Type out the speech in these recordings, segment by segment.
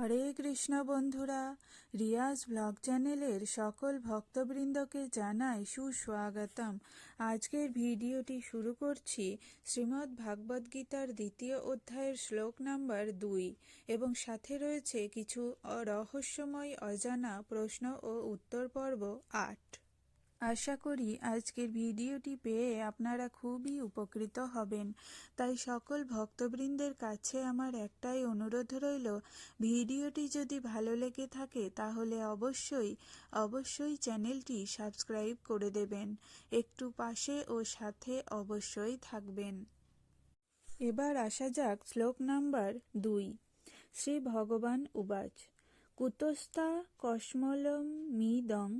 হরে কৃষ্ণ বন্ধুরা, রিয়াজ ব্লগ চ্যানেলের সকল ভক্তবৃন্দকে জানাই সুস্বাগতম। আজকের ভিডিওটি শুরু করছি শ্রীমদ্ ভাগবত গীতার দ্বিতীয় অধ্যায়ের শ্লোক নাম্বার দুই এবং সাথে রয়েছে কিছু রহস্যময় অজানা প্রশ্ন ও উত্তর পর্ব আট। আশা করি আজকের ভিডিওটি পেয়ে আপনারা খুবই উপকৃত হবেন। তাই সকল ভক্তবৃন্দের কাছে আমার একটাই অনুরোধ রইল, ভিডিওটি যদি ভালো লেগে থাকে তাহলে অবশ্যই অবশ্যই চ্যানেলটি সাবস্ক্রাইব করে দেবেন। একটু পাশে ও সাথে অবশ্যই থাকবেন। এবার আসা যাক শ্লোক নাম্বার দুই। শ্রী ভগবান উবাচ। কুতস্তা কশ্মলম মিদং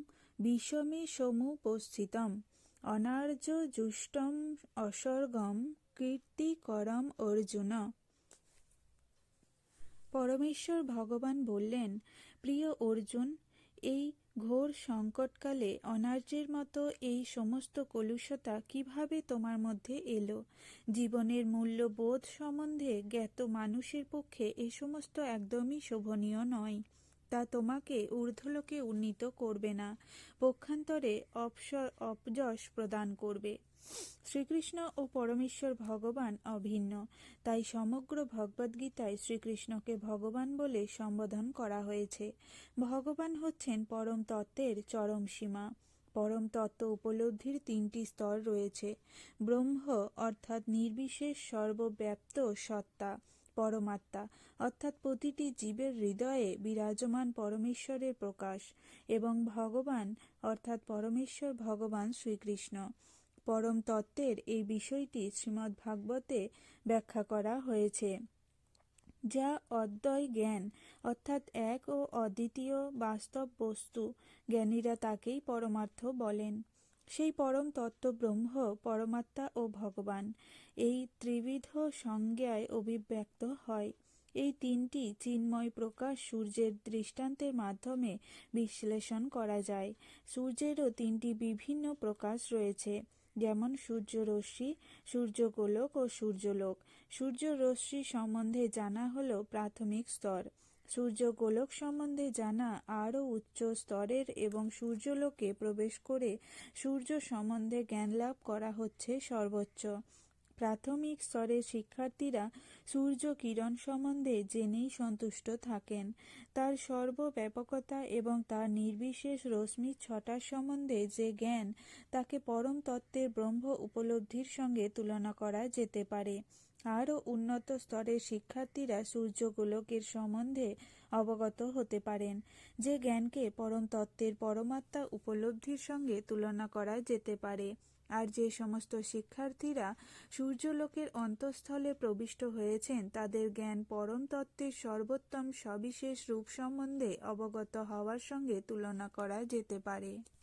বিষমে সমুপস্থিতম অনার্য জুষ্টম অসর্গম কীর্তিকরম অর্জুন। পরমেশ্বর ভগবান বললেন, প্রিয় অর্জুন, এই ঘোর সংকটকালে অনার্যের মতো এই সমস্ত কলুষতা কীভাবে তোমার মধ্যে এলো? জীবনের মূল্যবোধ সম্বন্ধে জ্ঞাত মানুষের পক্ষে এ সমস্ত একদমই শোভনীয় নয়। তা তোমাকে ঊর্ধ্বলোকে উন্নীত করবে না। পক্ষান্তরে অপসর অপযশ প্রদান করবে। শ্রীকৃষ্ণ ও পরমেশ্বর ভগবান অভিন্ন। তাই সমগ্র ভগবদ্গীতায় শ্রীকৃষ্ণকে ভগবান বলে সম্বোধন করা হয়েছে। ভগবান হচ্ছেন পরম তত্ত্বের চরম সীমা। পরম তত্ত্ব উপলব্ধির তিনটি স্তর রয়েছে। ব্রহ্ম অর্থাৎ নির্বিশেষ সর্বব্যাপ্ত সত্তা। পরমাত্মা, অর্থাৎ প্রতিটি জীবের হৃদয়ে বিরাজমান পরমেশ্বরের প্রকাশ এবং ভগবান, অর্থাৎ পরমেশ্বর ভগবান শ্রীকৃষ্ণ। পরম তত্ত্বের এই বিষয়টি শ্রীমদ্ ভাগবতে ব্যাখ্যা করা হয়েছে, যা অদ্বয় জ্ঞান, অর্থাৎ এক ও অদ্বিতীয় বাস্তব বস্তু জ্ঞানীরা তাকেই পরমার্থ বলেন। সেই পরম তত্ত্ব ব্রহ্ম পরমাত্মা ও ভগবান। এই ত্রিবিধ সংজ্ঞায় অভিব্যক্ত হয়। এই তিনটি চিন্ময় প্রকাশ সূর্যের দৃষ্টান্তের মাধ্যমে বিশ্লেষণ করা যায়। সূর্যেরও তিনটি বিভিন্ন প্রকাশ রয়েছে, যেমন সূর্যরশ্মি, সূর্যগোলক ও সূর্যলোক। সূর্যরশ্মি সম্বন্ধে জানা হল প্রাথমিক স্তর। সূর্য গোলক সম্বন্ধে জানা আরও উচ্চ স্তরের এবং সূর্যলোকে প্রবেশ করে সূর্য সম্বন্ধে জ্ঞান লাভ করা হচ্ছে সর্বোচ্চ। প্রাথমিক স্তরের শিক্ষার্থীরা সূর্য কিরণ সম্বন্ধে জেনেই সন্তুষ্ট থাকেন। তার সর্বব্যাপকতা এবং তার নির্বিশেষ রশ্মির ছটার সম্বন্ধে যে জ্ঞান, তাকে পরম তত্ত্বের ব্রহ্ম উপলব্ধির সঙ্গে তুলনা করা যেতে পারে। আরও উন্নত স্তরের শিক্ষার্থীরা সূর্যগোলকের সম্বন্ধে অবগত হতে পারেন, যে জ্ঞানকে পরম তত্ত্বের পরমাত্মা উপলব্ধির সঙ্গে তুলনা করা যেতে পারে, আর যে সমস্ত শিক্ষার্থীরা সূর্যলোকের অন্তঃস্থলে প্রবিষ্ট হয়েছেন, তাদের জ্ঞান পরম তত্ত্বের সর্বোত্তম সবিশেষ রূপ সম্বন্ধে অবগত হওয়ার সঙ্গে তুলনা করা যেতে পারে।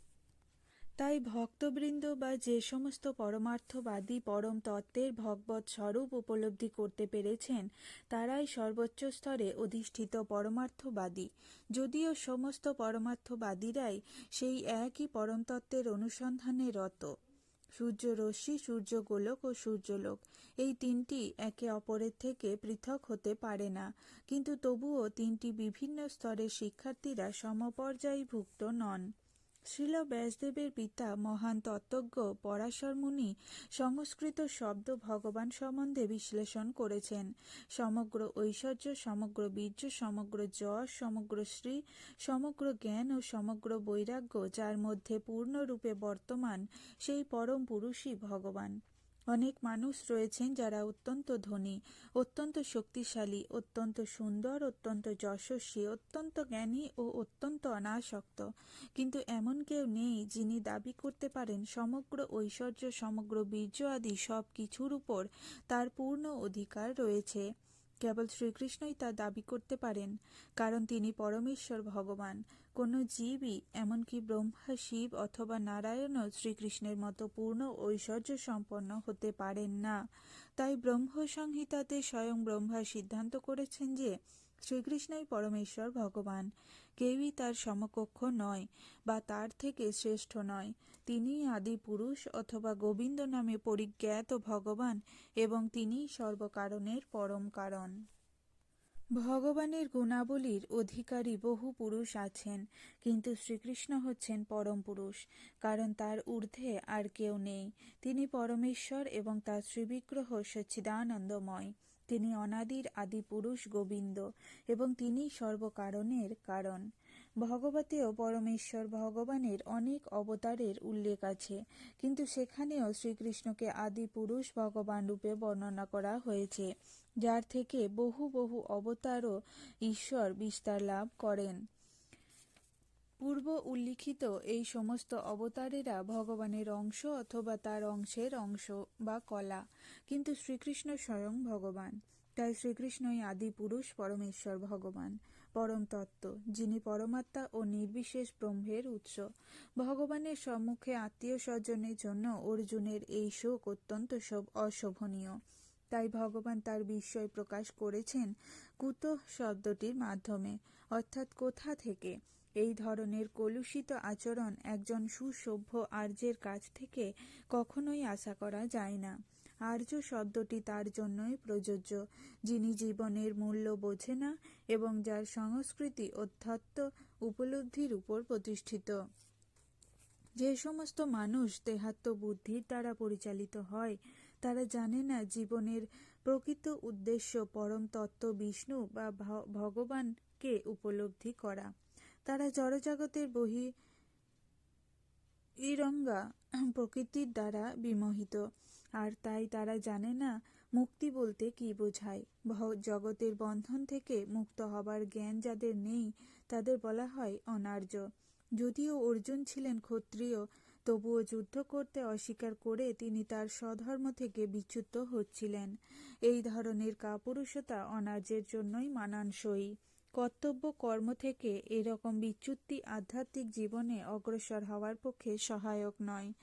তাই ভক্তবৃন্দ বা যে সমস্ত পরমার্থবাদী পরম তত্ত্বের ভগবত স্বরূপ উপলব্ধি করতে পেরেছেন, তারাই সর্বোচ্চ স্তরে অধিষ্ঠিত পরমার্থবাদী। যদিও সমস্ত পরমার্থবাদীরাই সেই একই পরমতত্ত্বের অনুসন্ধানে রত। সূর্য রশ্মি সূর্য গোলক ও সূর্যলোক, এই তিনটি একে অপরের থেকে পৃথক হতে পারে না। কিন্তু তবুও তিনটি বিভিন্ন স্তরের শিক্ষার্থীরা সমপর্যায়ভুক্ত নন। শ্রীল ব্যাসদেবের পিতা মহান তত্ত্বজ্ঞ পরাশর মুনি সংস্কৃত শব্দ ভগবান সম্বন্ধে বিশ্লেষণ করেছেন। সমগ্র ঐশ্বর্য, সমগ্র বীর্য, সমগ্র যশ, সমগ্র শ্রী, সমগ্র জ্ঞান ও সমগ্র বৈরাগ্য, যার মধ্যে পূর্ণরূপে বর্তমান সেই পরম পুরুষই ভগবান। অনেক মানুষ রয়েছেন যারা অত্যন্ত ধনী, অত্যন্ত শক্তিশালী, অত্যন্ত সুন্দর, অত্যন্ত যশস্বী, অত্যন্ত জ্ঞানী ও অত্যন্ত অনাসক্ত। কিন্তু এমন কেউ নেই যিনি দাবি করতে পারেন সমগ্র ঐশ্বর্য, সমগ্র বীর্য আদি সব কিছুর উপর তার পূর্ণ অধিকার রয়েছে। কেবল শ্রীকৃষ্ণই তা দাবি করতে পারেন, কারণ তিনি পরমেশ্বর ভগবান। কোন জীবই, এমনকি ব্রহ্মা, শিব অথবা নারায়ণও শ্রীকৃষ্ণের মতো পূর্ণ ঐশ্বর্য সম্পন্ন হতে পারেন না। তাই ব্রহ্ম সংহিতাতে স্বয়ং ব্রহ্মা সিদ্ধান্ত করেছেন যে শ্রীকৃষ্ণই পরমেশ্বর, ভগবান। কেউই তার সমকক্ষ নয় বা তার থেকে শ্রেষ্ঠ নয়। তিনি আদি পুরুষ অথবা গোবিন্দ নামে পরিজ্ঞাত ভগবান এবং তিনি সর্বকারণের পরম কারণ। ভগবানের গুণাবলীর অধিকারী বহু পুরুষ আছেন, কিন্তু শ্রীকৃষ্ণ হচ্ছেন পরম পুরুষ, কারণ তার ঊর্ধ্বে আর কেউ নেই। তিনি পরমেশ্বর এবং তার শ্রীবিগ্রহ সচ্চিদানন্দময়। তিনি অনাদির আদি পুরুষ গোবিন্দ এবং তিনি সর্বকারণের কারণ। ভগবতেও পরমেশ্বর ভগবানের অনেক অবতারের উল্লেখ আছে, কিন্তু সেখানেও শ্রীকৃষ্ণকে আদি পুরুষ ভগবান রূপে বর্ণনা করা হয়েছে, যার থেকে বহু বহু অবতারও ঈশ্বর বিস্তার লাভ করেন। পূর্ব উল্লিখিত এই সমস্ত অবতারেরা ভগবানের অংশ অথবা তার অংশের অংশ বা কলা। কিন্তু শ্রীকৃষ্ণ স্বয়ং ভগবান। তাই শ্রীকৃষ্ণই আদি পুরুষ পরমেশ্বর ভগবান, পরম তত্ত্ব, যিনি পরমাত্মা ও নির্বিশেষ ব্রহ্মের উৎস। ভগবানের সম্মুখে আত্মীয় স্বজনের জন্য অর্জুনের এই শোক অত্যন্ত অশোভনীয়। তাই ভগবান তার বিস্ময় প্রকাশ করেছেন কুত শব্দটির মাধ্যমে, অর্থাৎ কোথা থেকে? এই ধরনের কলুষিত আচরণ একজন সুসভ্য আর্যের কাছ থেকে কখনোই আশা করা যায় না। আর্য শব্দটি তার জন্যই প্রযোজ্য, যিনি জীবনের মূল্য বোঝে না এবং যার সংস্কৃতি অধ্যাত্ম উপলব্ধির উপর প্রতিষ্ঠিত। যে সমস্ত মানুষ দেহাত্ম বুদ্ধির দ্বারা পরিচালিত হয়, তারা জানে না জীবনের প্রকৃত উদ্দেশ্য পরম তত্ত্ব বিষ্ণু বা ভগবানকে উপলব্ধি করা। তারা জড়জগতের বহি ইরঙ্গা প্রকৃতির দ্বারা বিমোহিত। আর তাই তারা জানে না মুক্তি বলতে কি বোঝায়। জগতের বন্ধন থেকে মুক্ত হবার জ্ঞান যাদের নেই, তাদের বলা হয় অনার্য। যদিও অর্জুন ছিলেন ক্ষত্রিয়, তবুও যুদ্ধ করতে অস্বীকার করে তিনি তার স্বধর্ম থেকে বিচ্যুত হচ্ছিলেন। এই ধরনের কাপুরুষতা অনার্যের জন্যই মানানসই। কর্তব্য কর্ম থেকে এরকম বিচ্যুতি আধ্যাত্মিক জীবনে অগ্রসর হওয়ার পক্ষে সহায়ক নয়।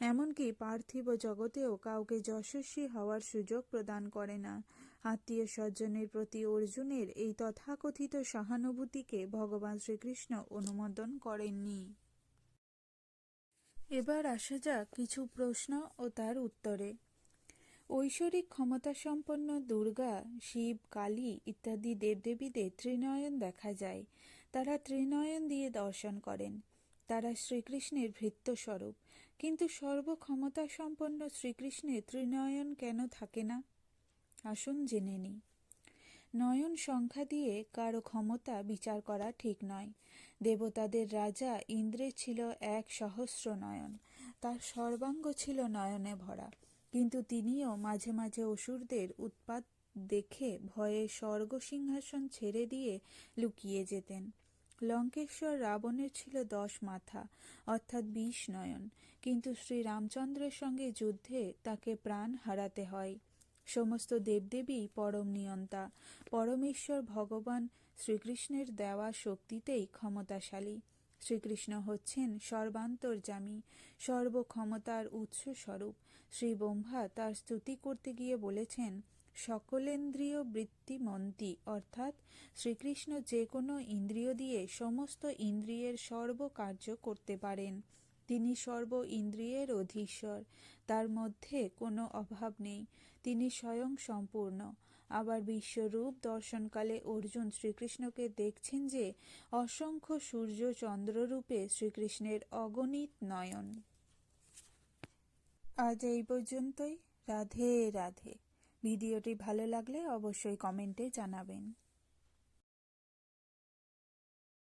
এমনকি পার্থিব জগতেও কাউকে যশস্বী হওয়ার সুযোগ প্রদান করে না। আত্মীয় স্বজনের প্রতি অর্জুনের এই তথাকথিত সহানুভূতিকে ভগবান শ্রীকৃষ্ণ অনুমোদন করেননি। এবার আসা যাক কিছু প্রশ্ন ও তার উত্তরে। ঐশ্বরিক ক্ষমতাসম্পন্ন দুর্গা, শিব, কালী ইত্যাদি দেবদেবীদের ত্রিনয়ন দেখা যায়। তারা ত্রিনয়ন দিয়ে দর্শন করেন। তারা শ্রীকৃষ্ণের ভৃত্যস্বরূপ। কিন্তু সর্বক্ষমতাসম্পন্ন শ্রীকৃষ্ণের ত্রিনয়ন কেন থাকে না? আসুন জেনে নিই। নয়ন সংখ্যা দিয়ে কারও ক্ষমতা বিচার করা ঠিক নয়। দেবতাদের রাজা ইন্দ্রের ছিল এক সহস্র নয়ন। তার সর্বাঙ্গ ছিল নয়নে ভরা। কিন্তু তিনিও মাঝে মাঝে অসুরদের উৎপাত দেখে ভয়ে স্বর্গ সিংহাসন ছেড়ে দিয়ে লুকিয়ে যেতেন। লঙ্কেশ্বর রাবণের ছিল দশ মাথা, অর্থাৎ বিষ নয়ন। কিন্তু শ্রী রামচন্দ্রের সঙ্গে যুদ্ধে তাকে প্রাণ হারাতে হয়। সমস্ত দেবদেবী পরম নিয়ন্তা, পরমেশ্বর ভগবান শ্রীকৃষ্ণের দেওয়া শক্তিতেই ক্ষমতাশালী। শ্রীকৃষ্ণ হচ্ছেন সর্বান্তর্যামী, সর্বক্ষমতার উৎসস্বরূপ। শ্রী ব্রহ্মা তার স্তুতি করতে গিয়ে বলেছেন, সকলেন্দ্রিয় বৃত্তিমন্তী অর্থাৎ শ্রীকৃষ্ণ যে কোনো ইন্দ্রিয় দিয়ে সমস্ত ইন্দ্রিয়ের সর্বকার্য করতে পারেন। তিনি সর্ব ইন্দ্রিয়ের অধীশ্বর, তার মধ্যে কোনো অভাব নেই। তিনি স্বয়ং সম্পূর্ণ। আবার বিশ্বরূপ দর্শনকালে অর্জুন শ্রীকৃষ্ণকে দেখছেন যে অসংখ্য সূর্য চন্দ্ররূপে শ্রীকৃষ্ণের অগণিত নয়ন। আজ এই পর্যন্তই। রাধে রাধে। ভিডিওটি ভালো লাগলে অবশ্যই কমেন্টে জানাবেন।